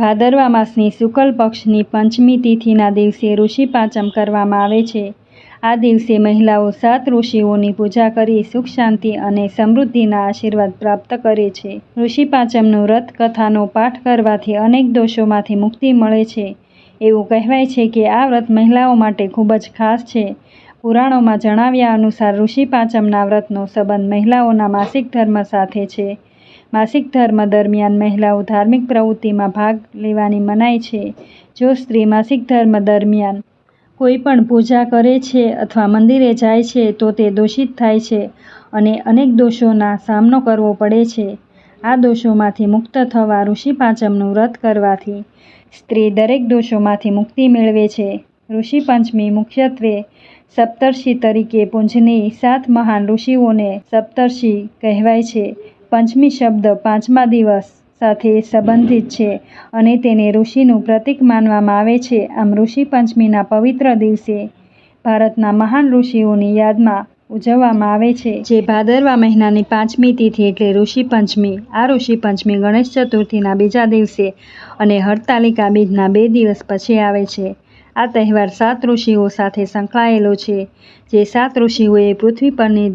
ભાદરવા માસની શુક્લ પક્ષની પંચમી તિથિના દિવસે ઋષિ પાંચમ કરવામાં આવે છે. આ દિવસે મહિલાઓ સાત ઋષિઓની પૂજા કરી સુખ, શાંતિ અને સમૃદ્ધિના આશીર્વાદ પ્રાપ્ત કરે છે. ઋષિ પાંચમનું વ્રત કથાનો પાઠ કરવાથી અનેક દોષોમાંથી મુક્તિ મળે છે. એવું કહેવાય છે કે આ વ્રત મહિલાઓ માટે ખૂબ જ ખાસ છે. પુરાણોમાં જણાવ્યા અનુસાર ઋષિ પાંચમના વ્રતનો સંબંધ મહિલાઓના માસિક ધર્મ સાથે છે. માસિક ધર્મ દરમિયાન મહિલાઓ ધાર્મિક પ્રવૃત્તિમાં ભાગ લેવાની મનાઈ છે. જો સ્ત્રી માસિક ધર્મ દરમિયાન કોઈ પણ પૂજા કરે છે અથવા મંદિરે જાય છે, તો તે દોષિત થાય છે અને અનેક દોષોના સામનો કરવો પડે છે. આ દોષોમાંથી મુક્ત થવા ઋષિ પાંચમનું વ્રત કરવાથી સ્ત્રી દરેક દોષોમાંથી મુક્તિ મેળવે છે. ઋષિ પંચમી મુખ્યત્વે સપ્તર્ષિ તરીકે પૂંજની સાત મહાન ઋષિઓને સપ્તર્ષિ કહેવાય છે. પંચમી શબ્દ પાંચમા દિવસ સાથે સંબંધિત છે અને તેને ઋષિનું પ્રતીક માનવામાં આવે છે. આમ ઋષિ પંચમીના પવિત્ર દિવસે ભારતના મહાન ઋષિઓની યાદમાં ઉજવવામાં આવે છે. જે ભાદરવા મહિનાની પાંચમી તિથિ એટલે ઋષિ પંચમી. આ ઋષિ પંચમી ગણેશ ચતુર્થીના બીજા દિવસે અને હરતાલિકા બીજના બે દિવસ પછી આવે છે. આ તહેવાર સાત ઋષિઓ સાથે સંકળાયેલો છે. જે સાત ઋષિઓએ પૃથ્વી પરની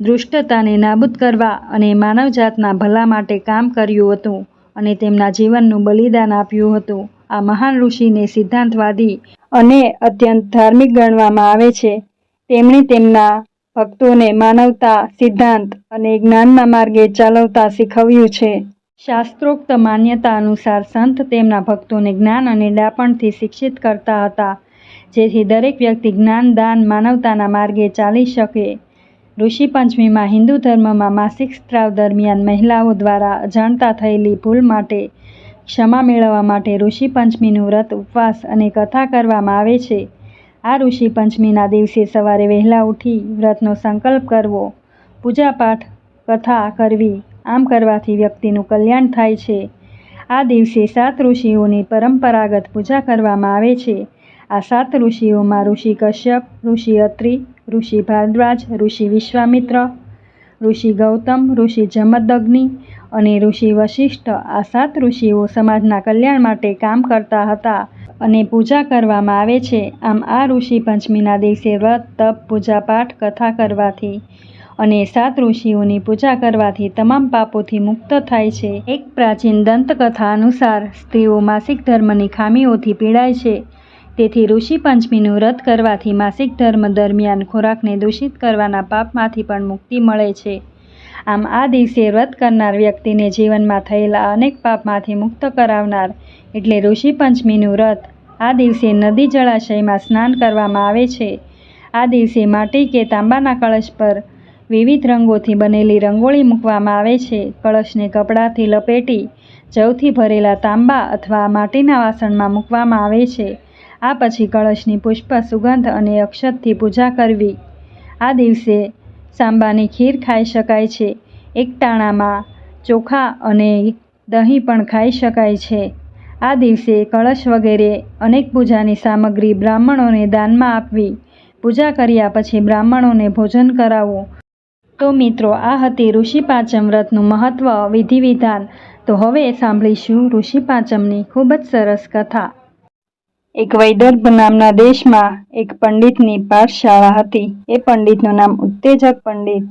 દુષ્ટતાને નાબૂદ કરવા અને માનવજાતના ભલા માટે કામ કર્યું હતું અને તેમના જીવનનું બલિદાન આપ્યું હતું. આ મહાન ઋષિને સિદ્ધાંતવાદી અને અત્યંત ધાર્મિક ગણવામાં આવે છે. તેમણે તેમના ભક્તોને માનવતા, સિદ્ધાંત અને જ્ઞાનના માર્ગે ચાલવતા શીખવ્યું છે. શાસ્ત્રોક્ત માન્યતા અનુસાર સંત તેમના ભક્તોને જ્ઞાન અને ડાપણથી શિક્ષિત કરતા હતા, જેથી દરેક વ્યક્તિ જ્ઞાન, દાન માનવતાના માર્ગે ચાલી શકે. ઋષિ પંચમીમાં હિન્દુ ધર્મમાં માસિક સ્ત્રાવ દરમિયાન મહિલાઓ દ્વારા અજાણતા થયેલી ભૂલ માટે ક્ષમા મેળવવા માટે ઋષિ પંચમીનું વ્રત, ઉપવાસ અને કથા કરવામાં આવે છે. આ ઋષિ પંચમીના દિવસે સવારે વહેલા ઉઠી વ્રતનો સંકલ્પ કરવો, પૂજાપાઠ, કથા કરવી, આમ કરવાથી વ્યક્તિનું કલ્યાણ થાય છે. આ દિવસે સાત ઋષિઓની પરંપરાગત પૂજા કરવામાં આવે છે. આ સાત ઋષિઓમાં ઋષિ કશ્યપ, ઋષિ અત્રિ ઋષિ ભારદ્વાજ, ઋષિ વિશ્વામિત્ર, ઋષિ ગૌતમ, ઋષિ જમદગ્નિ અને ઋષિ વશિષ્ઠ આ સાત ઋષિઓ સમાજના કલ્યાણ માટે કામ કરતા હતા અને પૂજા કરવામાં આવે છે. આમ આ ઋષિ પંચમીના દિવસે વ્રત, તપ પૂજાપાઠ કથા કરવાથી અને સાત ઋષિઓની પૂજા કરવાથી તમામ પાપોથી મુક્ત થાય છે. એક પ્રાચીન દંતકથા અનુસાર સ્ત્રીઓ માસિક ધર્મની ખામીઓથી પીડાય છે. તેથી ઋષિ પંચમીનું વ્રત કરવાથી માસિક ધર્મ દરમિયાન ખોરાકને દૂષિત કરવાના પાપમાંથી પણ મુક્તિ મળે છે. આમ આ દિવસે વ્રત કરનાર વ્યક્તિને જીવનમાં થયેલા અનેક પાપમાંથી મુક્ત કરાવનાર એટલે ઋષિ પંચમીનું વ્રત આ દિવસે નદી જળાશયમાં સ્નાન કરવામાં આવે છે. આ દિવસે માટી કે તાંબાના કળશ પર વિવિધ રંગોથી બનેલી રંગોળી મૂકવામાં આવે છે. કળશને કપડાથી લપેટી, જવથી ભરેલા તાંબા અથવા માટીના વાસણમાં મૂકવામાં આવે છે. આ પછી કળશની પુષ્પ, સુગંધ અને અક્ષતથી પૂજા કરવી. આ દિવસે સાંબાની ખીર ખાઈ શકાય છે. એકટાણામાં ચોખા અને દહીં પણ ખાઈ શકાય છે. આ દિવસે કળશ વગેરે અનેક પૂજાની સામગ્રી બ્રાહ્મણોને દાનમાં આપવી. પૂજા કર્યા પછી બ્રાહ્મણોને ભોજન કરાવવું. તો મિત્રો, આ હતી ઋષિ પાંચમ વ્રતનું મહત્ત્વ વિધિ વિધાન. તો હવે સાંભળીશું ઋષિ પાંચમની ખૂબ જ સરસ કથા. એક વૈદર્ભ નામના દેશમાં એક પંડિતની પાઠશાળા હતી. એ પંડિતનું નામ ઉત્તેજક પંડિત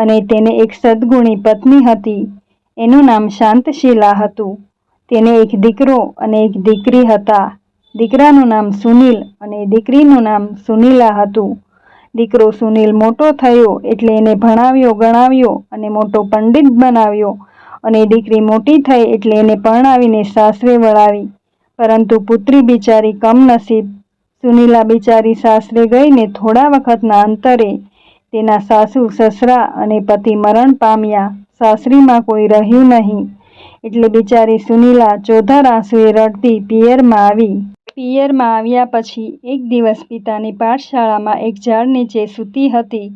અને તેને એક સદ્ગુણી પત્ની હતી. એનું નામ શાંતશીલા હતું. તેને એક દીકરો અને એક દીકરી હતા. દીકરાનું નામ સુનિલ અને દીકરીનું નામ સુનીલા હતું. દીકરો સુનિલ મોટો થયો એટલે એને ભણાવ્યો, ગણાવ્યો અને મોટો પંડિત બનાવ્યો અને દીકરી મોટી થઈ એટલે એને પરણાવીને સાસરે વળાવી. પરંતુ પુત્રી બિચારી કમનસીબ, સુનીલા બિચારી સાસરે ગઈને થોડા વખતના અંતરે તેના સાસુ, સસરા અને પતિ મરણ પામ્યા. સાસરીમાં કોઈ રહ્યું નહીં. એટલે બિચારી સુનીલા ચોધાર આંસુએ રડતી પિયરમાં આવી. પિયરમાં આવ્યા પછી એક દિવસ પિતાની પાઠશાળામાં એક ઝાડ નીચે સૂતી હતી,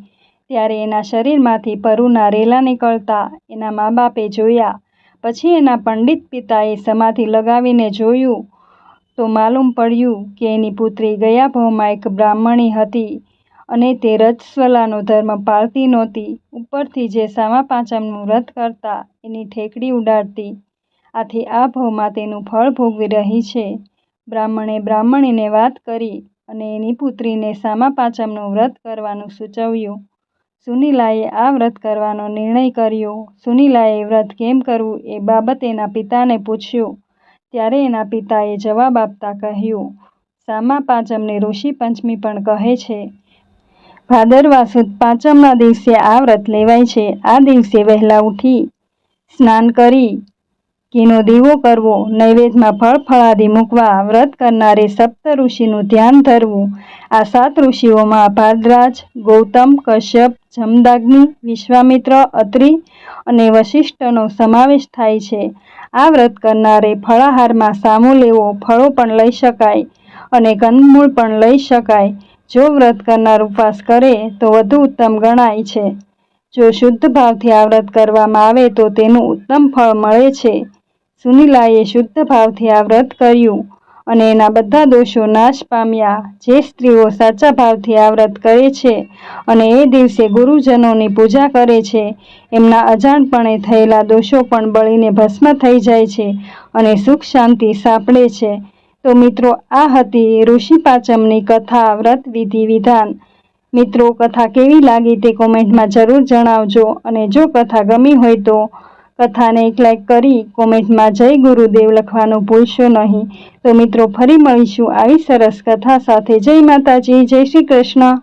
ત્યારે એના શરીરમાંથી પરુના રેલા નીકળતા એના મા બાપે જોયા પછી એના પંડિત પિતાએ સમાધિ લગાવીને જોયું તો માલુમ પડ્યું કે એની પુત્રી ગયા ભાવમાં એક બ્રાહ્મણી હતી અને તે રજસ્વલાનો ધર્મ પાળતી નહોતી. ઉપરથી જે સામા પાંચમનું વ્રત કરતા એની ઠેકડી ઉડાડતી. આથી આ ભાવમાં તેનું ફળ ભોગવી રહી છે. બ્રાહ્મણે બ્રાહ્મણીને વાત કરી અને એની પુત્રીને સામા પાંચમનું વ્રત કરવાનું સૂચવ્યું. સુનીલાએ આ વ્રત કરવાનો નિર્ણય કર્યો. સુનીલાએ વ્રત કેમ કરવું એ બાબત એના પિતાને પૂછ્યું. ત્યારે એના પિતાએ જવાબ આપતા કહ્યું, સામા પાંચમને ઋષિ પંચમી પણ કહે છે. ભાદરવા સુદ પાંચમના દિવસે આ વ્રત લેવાય છે. આ દિવસે વહેલા ઉઠી સ્નાન કરી ઘીનો દીવો કરવો, નૈવેદ્યમાં ફળ ફળાદી મૂકવા, વ્રત કરનારે સપ્ત ઋષિનું ધ્યાન ધરવું. આ સાત ઋષિઓમાં ભારદ્રાજ ગૌતમ, કશ્યપ, જમદાગ્નિ, વિશ્વામિત્ર, અત્રિ અને વશિષ્ઠનો સમાવેશ થાય છે. આ વ્રત કરનારે ફળાહારમાં સામો લેવો ફળો પણ લઈ શકાય અને કંદમૂળ પણ લઈ શકાય. જો વ્રત કરનાર ઉપવાસ કરે, તો વધુ ઉત્તમ ગણાય છે. જો શુદ્ધ ભાવથી આ વ્રત કરવામાં આવે, તો તેનું ઉત્તમ ફળ મળે છે. સુનીલાએ શુદ્ધ ભાવથી આ વ્રત કર્યું અને એના બધા દોષો નાશ પામ્યા. જે સ્ત્રીઓ સાચા ભાવથી આ વ્રત કરે છે અને એ દિવસે ગુરુજનોની પૂજા કરે છે, એમના અજાણપણે થયેલા દોષો પણ બળીને ભસ્મ થઈ જાય છે અને સુખ શાંતિ સાંપડે છે. તો મિત્રો, આ હતી ઋષિ પાંચમની કથા વ્રત વિધિ વિધાન. મિત્રો, કથા કેવી લાગી તે કોમેન્ટમાં જરૂર જણાવજો અને જો કથા ગમી હોય તો કથાને એક લાઈક કરી કોમેન્ટમાં જય ગુરુદેવ લખવાનું ભૂલશો નહીં. તો મિત્રો, ફરી મળીશું આવી સરસ કથા સાથે. જય માતાજી, જય શ્રી કૃષ્ણ.